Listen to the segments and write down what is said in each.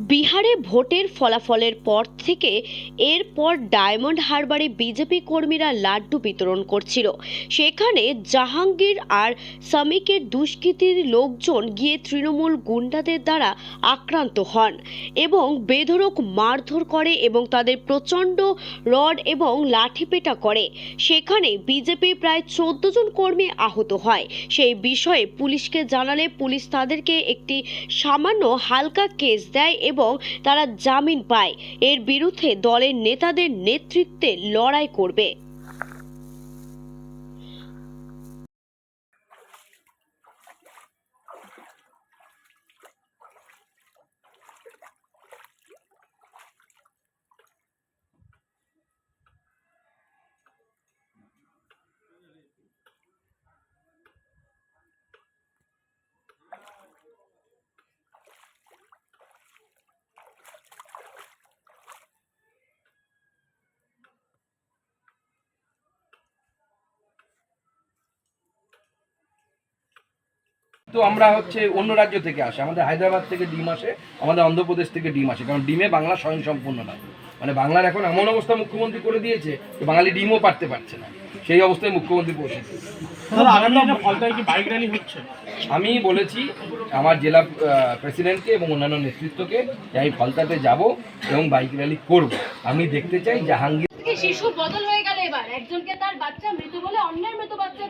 বিহারে ভোটের ফলাফলের পর থেকে এরপর ডায়মন্ড হারবারে বিজেপি কর্মীরা লাড্ডু বিতরণ করছিল। সেখানে জাহাঙ্গীর আর সামিকের দুষ্কৃতীর লোকজন গিয়ে তৃণমূল গুন্ডাদের দ্বারা আক্রান্ত হন এবং বেধরক মারধর করে এবং তাদের প্রচণ্ড রড এবং লাঠিপেটা করে। সেখানে বিজেপি প্রায় চোদ্দ জন কর্মী আহত হয়। সেই বিষয়ে পুলিশকে জানালে পুলিশ তাদেরকে একটি সামান্য হালকা কেস দেয় এবং তারা জামিন পায়। এর বিরুদ্ধে দলের নেতাদের নেতৃত্বে লড়াই করবে। তো আমরা হচ্ছে অন্য রাজ্য থেকে আসে। আমাদের হায়দ্রাবাদ থেকে ডিম আসে আমাদের অন্ধ্রপ্রদেশ থেকে ডিম আসে। কারণ ডিমে বাংলা স্বয়ং সম্পূর্ণ নয় মানে বাংলার এখন এমন অবস্থা মুখ্যমন্ত্রী করে দিয়েছে যে বাঙালি ডিমও পারতে পারছে না। সেই অবস্থায় মুখ্যমন্ত্রী র্যালি আমি বলেছি আমার জেলা প্রেসিডেন্টকে এবং অন্যান্য নেতৃত্বকে যে আমি ফলতাতে যাব এবং বাইক র্যালি করব। আমি দেখতে চাই জাহাঙ্গীর শিশু বদল হয়ে গেল এবার। একজনকে তার বাচ্চা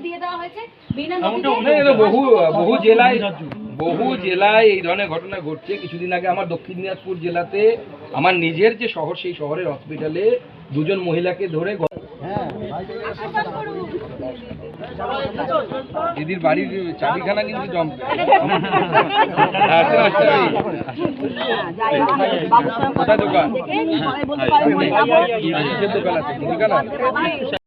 দিয়ে দেওয়া হয়েছে বিনা বহু বহু জেলায় বহু জেলায় এই ধরনের ঘটনা ঘটছে কিছুদিন আগে আমার দক্ষিণ দিনাজপুর জেলাতে আমার নিজের যে শহর সেই শহরের হসপিটালে দুজন মহিলাকে ধরে দিদির বাড়ির চাবিখানা কিন্তু কোথায় দোকান দোকান আছে মুদিখানা